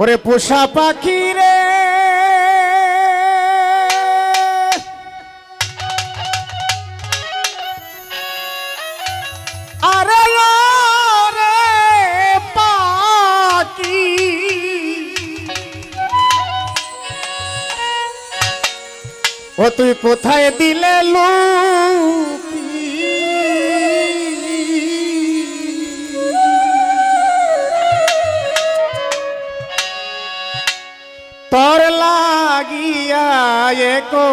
ওরে পোষা পাখি রে। ও তুই কোথায় দিলে তোর লাগিয়া কো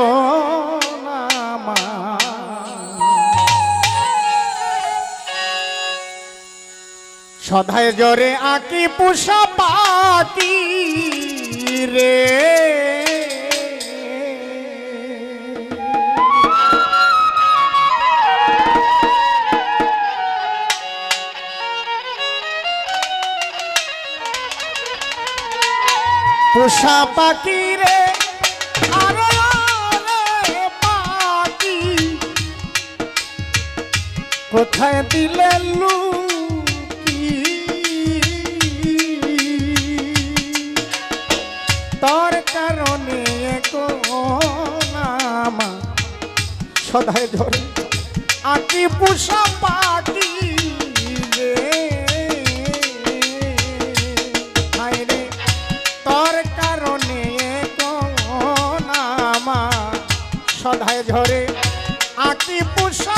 সদায় জরে আঁকি পুষা পাতি রে। পোষা পাখি রে। আরে পাখি। কোথায় দিলে লুকি? তোর কারণে নামা। সদায় ধরে। আঁকি পোষা পাখি। সদায় ঝরে আঁকি পোষা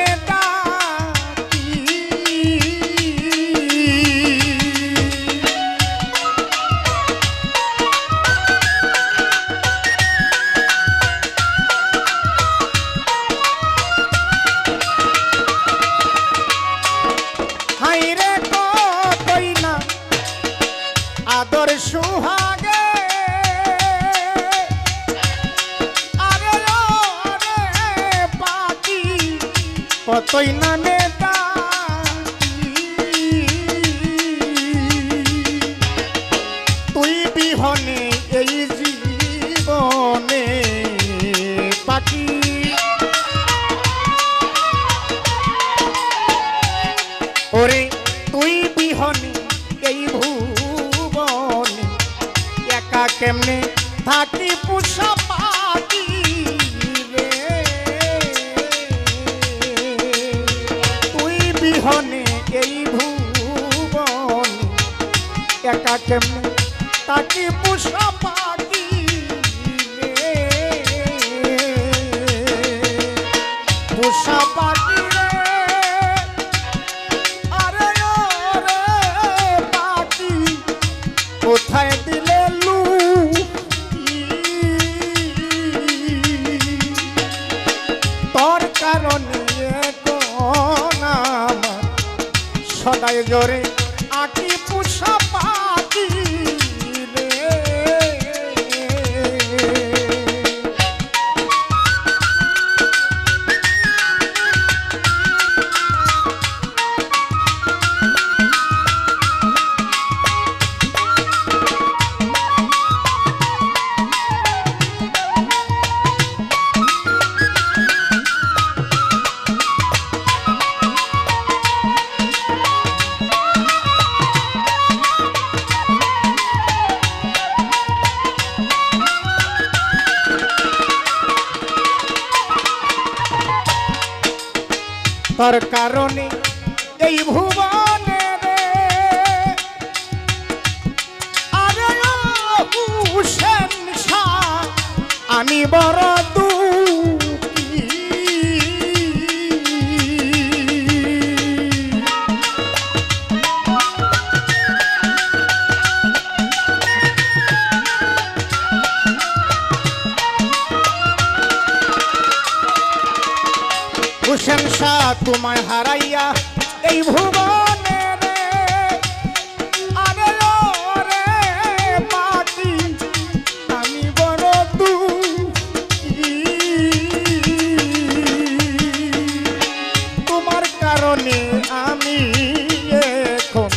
কতই না তুই বিহনে এই জীবনে পাখি। ওরে, তুই বিহনে এই ভুবনে একা কেমনে থাকি পুষা একা কেমনে থাকি পুষা পাখি পুষা পাখি আরে পাখি, কোথায় দিলে লু? তোর কারণে সদাই জোরে তোর কারণে এই ভুবনে আমি বড় তোমায় হারাইয়া এই ভুবনে আমি এখন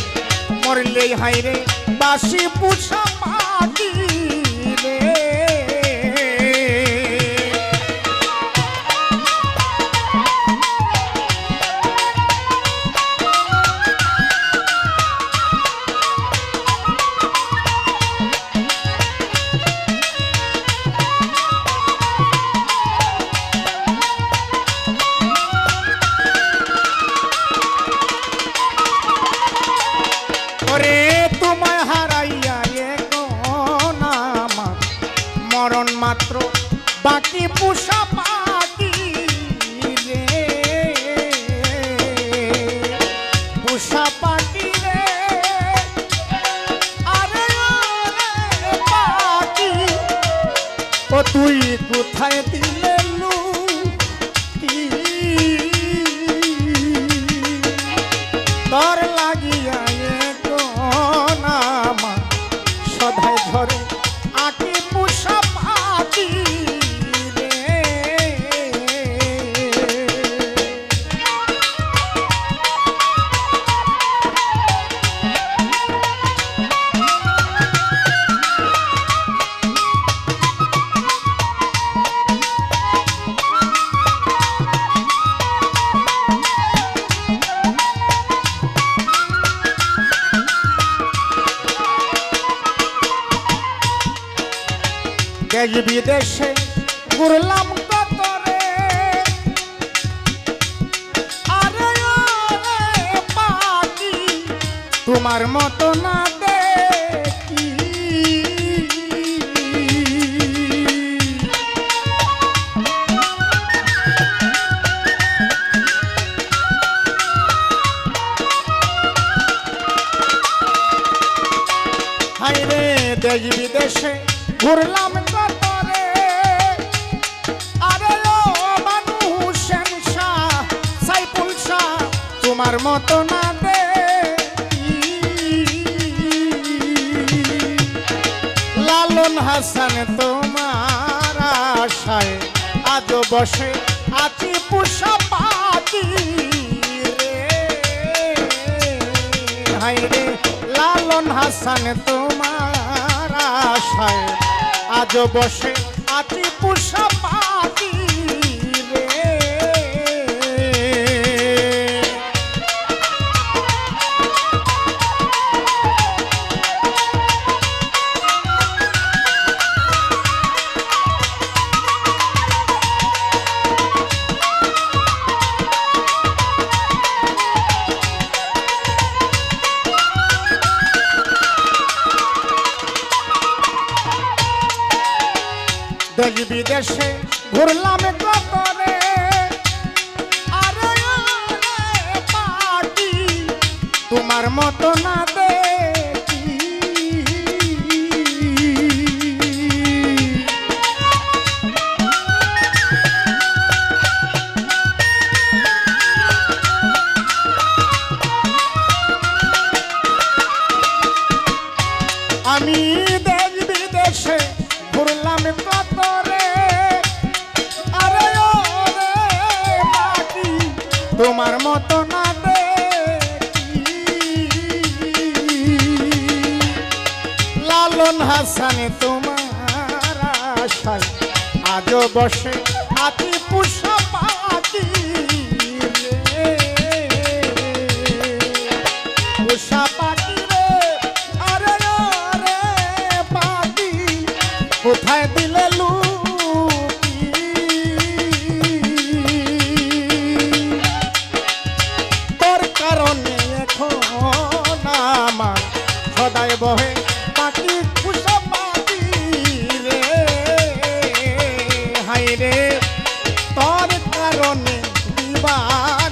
মরলেই হাইরে বাসি পুষা মরণ মাত্র, বাকি পুষা পাখি রে। পুষা পাখি রে, আরে পাখি। ও তুই কোথায় দিলে? দেশ বিদেশে ঘুরলাম তোমার মতো না দেখি। হাইরে দেশ বিদেশে ঘুরলাম তোমার মতো না লালন হাসান তোমার আশায় আজ বসে আছি পুষা পাখি রে। লালন হাসান তোমার আশায় আজ বসে আছি পুষা তোমার মতো না দেখি মতো না লালন হাসান তোমার আশায় আজও বসে আতি পুষা 啊